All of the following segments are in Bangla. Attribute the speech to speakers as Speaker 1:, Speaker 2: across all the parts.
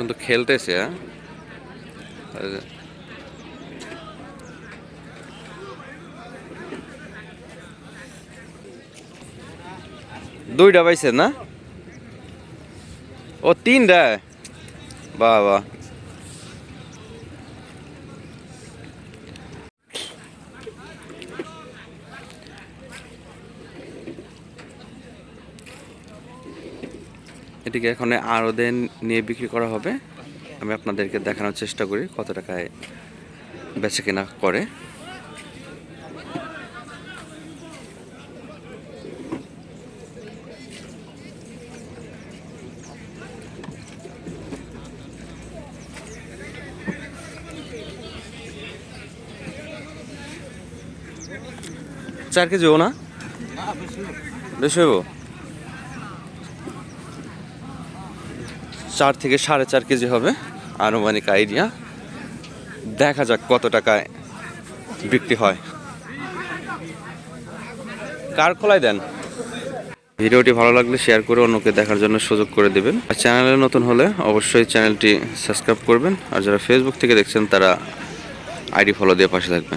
Speaker 1: কিন্তু খেলতেছে হ্যাঁ। দুইটা পাইছে না? ও তিনটা? বাহ বাহ। এটিকে এখন আরদে নিয়ে বিক্রি করা হবে। আমি আপনাদেরকে দেখানোর চেষ্টা করি কত টাকায় বেচে কেনা করে। চার কেজি ও না? বেশি হইব? চার থেকে সাড়ে চার কেজি হবে আনুমানিক আইডিয়া দেখা যাক কত টাকায় বিক্রি হয়। কার খোলাই দেন? ভিডিওটি ভালো লাগলে শেয়ার করে অন্যকে দেখার জন্য সুযোগ করে দেবেন। আর চ্যানেলে নতুন হলে অবশ্যই চ্যানেলটি সাবস্ক্রাইব করবেন। আর যারা ফেসবুক থেকে দেখছেন, তারা আইডি ফলো দিয়ে পাশে থাকবেন।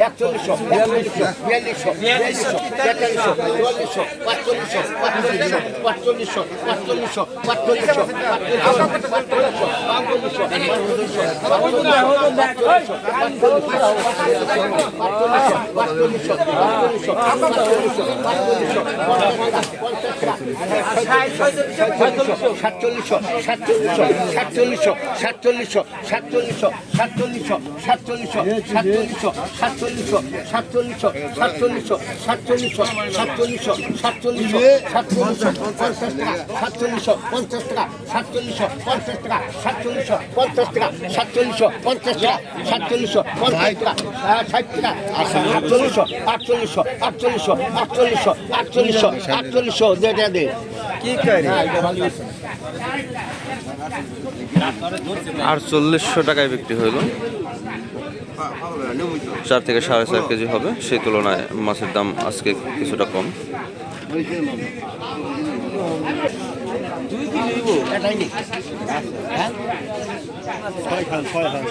Speaker 2: পাঁচচল্লিশশো পাঁচচল্লিশশো পাঁচচল্লিশশো পাঁচচল্লিশশো সাতচল্লিশশো সাতচল্লিশশো সাতচল্লিশশো সাতচল্লিশশো সাতচল্লিশশো সাতচল্লিশশো সাতচল্লিশশো সাতচল্লিশশো সাতচল্লিশশো সাতচল্লিশশো সাতচল্লিশশো সাতচল্লিশশো সাতচল্লিশশো সাতচল্লিশশো সাতচল্লিশশো পঞ্চাশ টাকা সাতচল্লিশশো পঞ্চাশ টাকা সাতচল্লিশশো পঞ্চাশ টাকা সাতচল্লিশশো পঞ্চাশ টাকা সাতচল্লিশশো পঞ্চাশ টাকা সাতচল্লিশশো পঞ্চাশ টাকা ষাট টাকা আটচল্লিশশো আটচল্লিশশো আটচল্লিশশো আটচল্লিশশো আটচল্লিশশো আটচল্লিশশো যেটা দে কি করে
Speaker 1: আর চল্লিশশো টাকায় বিক্রি হইল। চার থেকে সাড়ে চার কেজি হবে। সেই তুলনায় মাছের দাম আজকে কিছুটা কম।
Speaker 2: এটাই নি হ্যাঁ? ছয় খান ছয় খান।